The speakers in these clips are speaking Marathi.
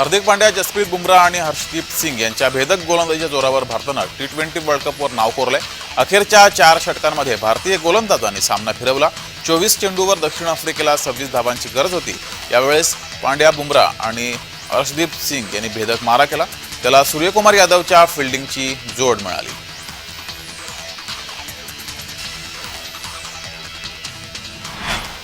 हार्दिक पांड्या जसप्रीत बुमराह आणि हर्षदीप सिंग यांच्या भेदक गोलंदाजीच्या जोरावर भारतानं टी ट्वेंटी वर्ल्ड कपवर नाव कोरलंय. अखेरच्या चार षटकांमध्ये भारतीय गोलंदाजांनी सामना फिरवला. चोवीस चेंडूवर दक्षिण आफ्रिकेला सव्वीस धावांची गरज होती. यावेळेस पांड्या बुमराह आणि हर्षदीप सिंग यांनी भेदक मारा केला. त्याला सूर्यकुमार यादवच्या फिल्डिंगची जोड मिळाली.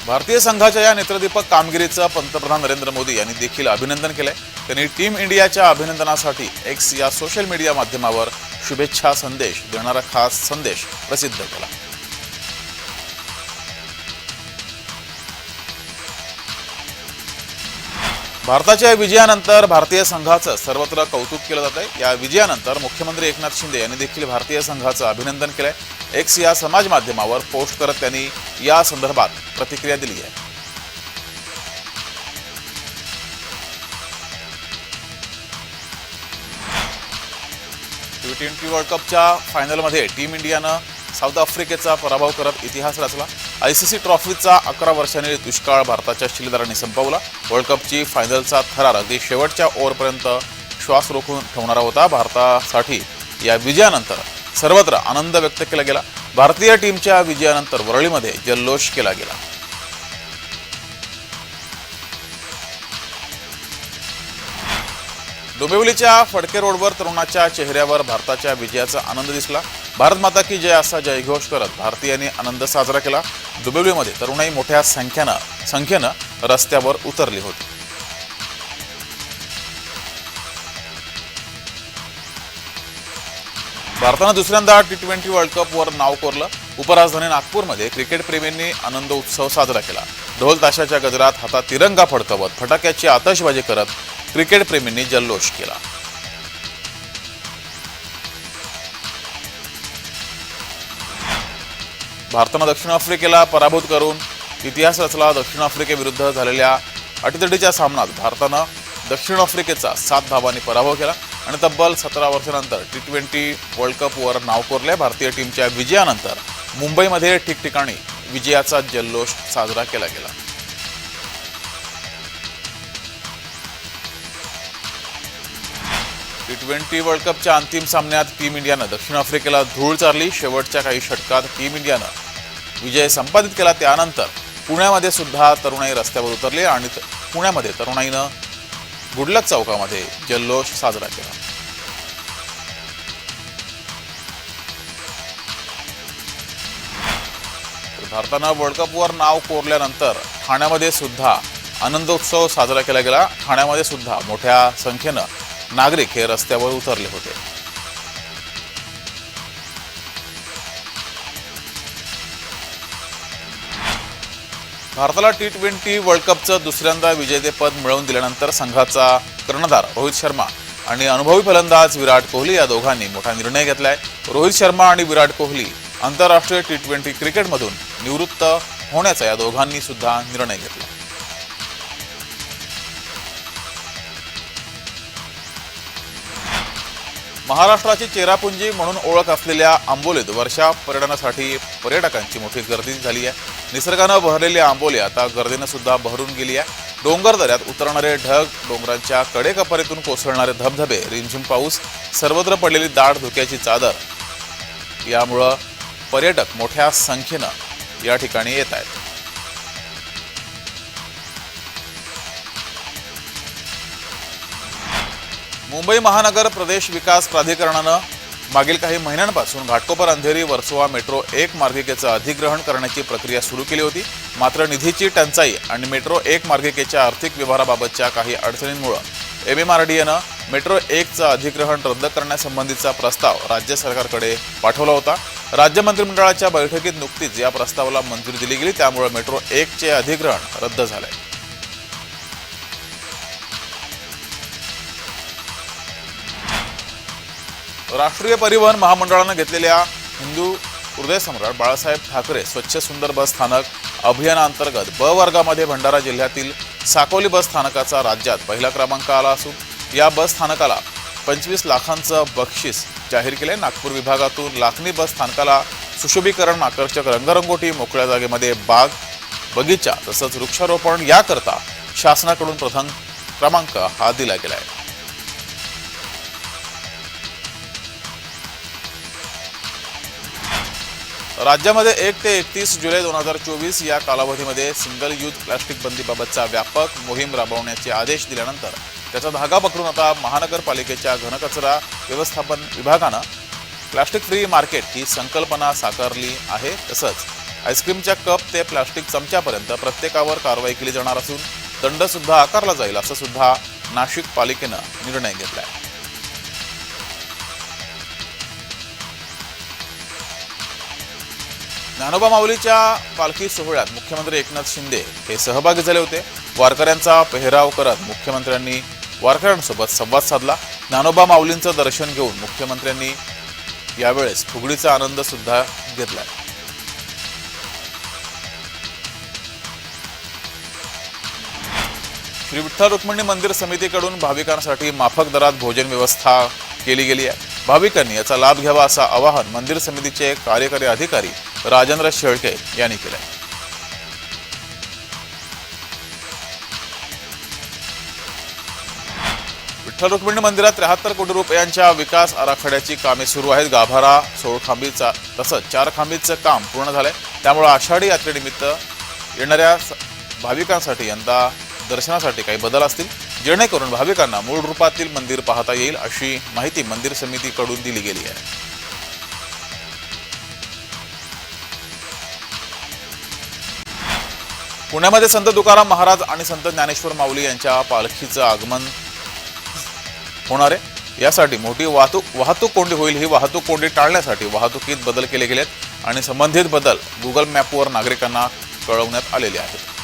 भारतीय संघाच्या या नेत्रदीपक कामगिरीचं पंतप्रधान नरेंद्र मोदी यांनी देखील अभिनंदन केलंय. त्यांनी टीम इंडियाच्या अभिनंदनासाठी एक्स या सोशल मीडिया माध्यमावर शुभेच्छा संदेश देणारा खास संदेश प्रसिद्ध केला. भारताच्या विजयानंतर भारतीय संघाचं सर्वत्र कौतुक केलं जात आहे या विजयानंतर मुख्यमंत्री एकनाथ शिंदे यांनी देखील भारतीय संघाचं अभिनंदन केलंय. एक्स या समाज माध्यमावर पोस्ट करत त्यांनी या संदर्भात प्रतिक्रिया दिली आहे. टी ट्वेंटी वर्ल्ड कपच्या फायनलमध्ये टीम इंडियानं साऊथ आफ्रिकेचा पराभव करत इतिहास रचला. आय सी सी ट्रॉफीचा अकरा वर्षांनी दुष्काळ भारताच्या शिलेदारांनी संपवला. वर्ल्ड कपची फायनलचा थरार अगदी शेवटच्या ओव्हरपर्यंत श्वास रोखून ठेवणारा होता भारतासाठी. या विजयानंतर सर्वत्र आनंद व्यक्त केला गेला. भारतीय टीमच्या विजयानंतर वरळीमध्ये जल्लोष केला गेला. डोंबिवलीच्या फडके रोडवर तरुणाच्या चेहऱ्यावर भारताच्या विजयाचा आनंद दिसला. भारत माता की जय असा जयघोष करत भारतीयांनी आनंद साजरा केला. डोंबिवलीमध्ये तरुणाई मोठ्या संख्येनं संख्येनं रस्त्यावर उतरली होती. भारतानं दुसऱ्यांदा टी ट्वेंटी वर्ल्ड कपवर नाव कोरलं. उपराजधानी नागपूरमध्ये क्रिकेट प्रेमींनी आनंद उत्सव साजरा केला. ढोल ताशाच्या गजरात हातात तिरंगा फडकवत फटाक्याची आतषबाजी करत क्रिकेट प्रेमींनी जल्लोष केला. भारतानं दक्षिण आफ्रिकेला पराभूत करून इतिहास रचला. दक्षिण आफ्रिकेविरुद्ध झालेल्या अटीतटीच्या सामन्यात भारतानं दक्षिण आफ्रिकेचा सात धावांनी पराभव केला. आणि तब्बल सतरा वर्षानंतर टी ट्वेंटी वर्ल्ड कपवर नाव कोरले भारतीय टीमच्या विजयानंतर. मुंबईमध्ये ठिकठिकाणी विजयाचा जल्लोष साजरा केला गेला. टी ट्वेंटी वर्ल्ड कपच्या अंतिम सामन्यात टीम इंडियानं दक्षिण आफ्रिकेला धूळ चारली. शेवटच्या काही षटकात टीम इंडियानं विजय संपादित केला. त्यानंतर पुण्यामध्ये सुद्धा तरुणाई रस्त्यावर उतरली आणि पुण्यामध्ये तरुणाईनं गुडलक चौकामध्ये जल्लोष साजरा केला. भारतानं वर्ल्ड कपवर नाव कोरल्यानंतर ठाण्यामध्ये सुद्धा आनंदोत्सव साजरा केला गेला. ठाण्यामध्ये सुद्धा मोठ्या संख्येनं नागरिक हे रस्त्यावर उतरले होते. भारताला टी ट्वेंटी वर्ल्ड कपचं दुसऱ्यांदा विजेतेपद मिळवून दिल्यानंतर संघाचा कर्णधार रोहित शर्मा आणि अनुभवी फलंदाज विराट कोहली या दोघांनी मोठा निर्णय घेतलाय. रोहित शर्मा आणि विराट कोहली आंतरराष्ट्रीय टी ट्वेंटी क्रिकेटमधून निवृत्त होण्याचा या दोघांनी सुद्धा निर्णय घेतला. महाराष्ट्राची चेरापुंजी म्हणून ओळख असलेल्या आंबोलीत वर्षा पर्यटनासाठी पर्यटकांची मोठी गर्दी झाली आहे. निसर्गानं भरलेली आंबोली आता गर्दीनं सुद्धा बहरून गेली आहे. डोंगर दऱ्यात उतरणारे ढग डोंगरांच्या कडेकपारीतून कोसळणारे धबधबे रिमझिम पाऊस सर्वत्र पडलेली दाट धुक्याची चादर. यामुळं पर्यटक मोठ्या संख्येनं या ठिकाणी येत आहेत. मुंबई महानगर प्रदेश विकास प्राधिकरणानं मागील काही महिन्यांपासून घाटकोपर अंधेरी वर्सोवा मेट्रो एक मार्गिकेचं अधिग्रहण करण्याची प्रक्रिया सुरू केली होती. मात्र निधीची टंचाई आणि मेट्रो एक मार्गिकेच्या आर्थिक व्यवहाराबाबतच्या काही अडचणींमुळे एम एम आर डी एनं मेट्रो एकचं अधिग्रहण रद्द करण्यासंबंधीचा प्रस्ताव राज्य सरकारकडे पाठवला होता. राज्य मंत्रिमंडळाच्या बैठकीत नुकतीच या प्रस्तावाला मंजुरी दिली गेली. त्यामुळे मेट्रो एकचे अधिग्रहण रद्द झालंय. राष्ट्रीय परिवहन महामंडळानं घेतलेल्या हिंदू हृदय सम्राट बाळासाहेब ठाकरे स्वच्छ सुंदर बस स्थानक अभियानांतर्गत ब वर्गामध्ये भंडारा जिल्ह्यातील साकोली बस स्थानकाचा राज्यात पहिला क्रमांक आला असून या बस स्थानकाला पंचवीस लाखांचं बक्षीस जाहीर केले नागपूर विभागातून लाखनी बस स्थानकाला सुशोभीकरण आकर्षक रंगरंगोटी मोकळ्या जागेमध्ये बाग बगीचा तसंच वृक्षारोपण याकरता शासनाकडून प्रथम क्रमांक हा दिला गेला आहे राज्यामध्ये एक ते एकतीस जुलै दोन हजार चोवीस या कालावधीमध्ये सिंगल यूज प्लास्टिक बंदीबाबतचा व्यापक मोहीम राबवण्याचे आदेश दिल्यानंतर त्याचा धागा पकडून आता महानगरपालिकेच्या घनकचरा व्यवस्थापन विभागानं प्लास्टिक फ्री मार्केट ही संकल्पना साकारली आहे. तसंच आईस्क्रीमच्या कप ते प्लास्टिक चमच्यापर्यंत प्रत्येकावर कारवाई केली जाणार असून दंडसुद्धा आकारला जाईल असं सुद्धा नाशिक पालिकेनं निर्णय घेतला आहे ज्ञानोबा माऊलीच्या पालखी सोहळ्यात मुख्यमंत्री एकनाथ शिंदे हे सहभागी झाले होते. वारकऱ्यांचा पेहराव करत मुख्यमंत्र्यांनी वारकऱ्यांसोबत संवाद साधला. ज्ञानोबा माऊलींचं दर्शन घेऊन मुख्यमंत्र्यांनी यावेळेस फुगडीचा आनंद सुद्धा घेतला. श्री विठ्ठल रुक्मिणी मंदिर समितीकडून भाविकांसाठी माफक दरात भोजन व्यवस्था केली गेली आहे. भाविकांनी याचा लाभ घ्यावा असं आवाहन मंदिर समितीचे कार्यकारी अधिकारी राजेंद्र शेळके यांनी केलं विठ्ठल रुक्मिणी मंदिरात त्र्याहत्तर कोटी रुपयांच्या विकास आराखड्याची कामे सुरू आहेत. गाभारा सोळखांबीचा तसंच चार खांबीचं काम पूर्ण झालंय. त्यामुळे आषाढी यात्रेनिमित्त येणाऱ्या भाविकांसाठी यंदा दर्शनासाठी काही बदल असतील जेणेकरून भाविकांना मूळ रूपातील मंदिर पाहता येईल अशी माहिती मंदिर समितीकडून दिली गेली आहे. पुण्यामध्ये संत तुकाराम महाराज आणि संत ज्ञानेश्वर माऊली यांच्या पालखीचं आगमन होणार आहे. यासाठी मोठी वाहतूक वाहतूक कोंडी होईल. ही वाहतूक कोंडी टाळण्यासाठी वाहतुकीत बदल केले गेलेत आणि संबंधित बदल गुगल मॅपवर नागरिकांना कळवण्यात आलेले आहेत.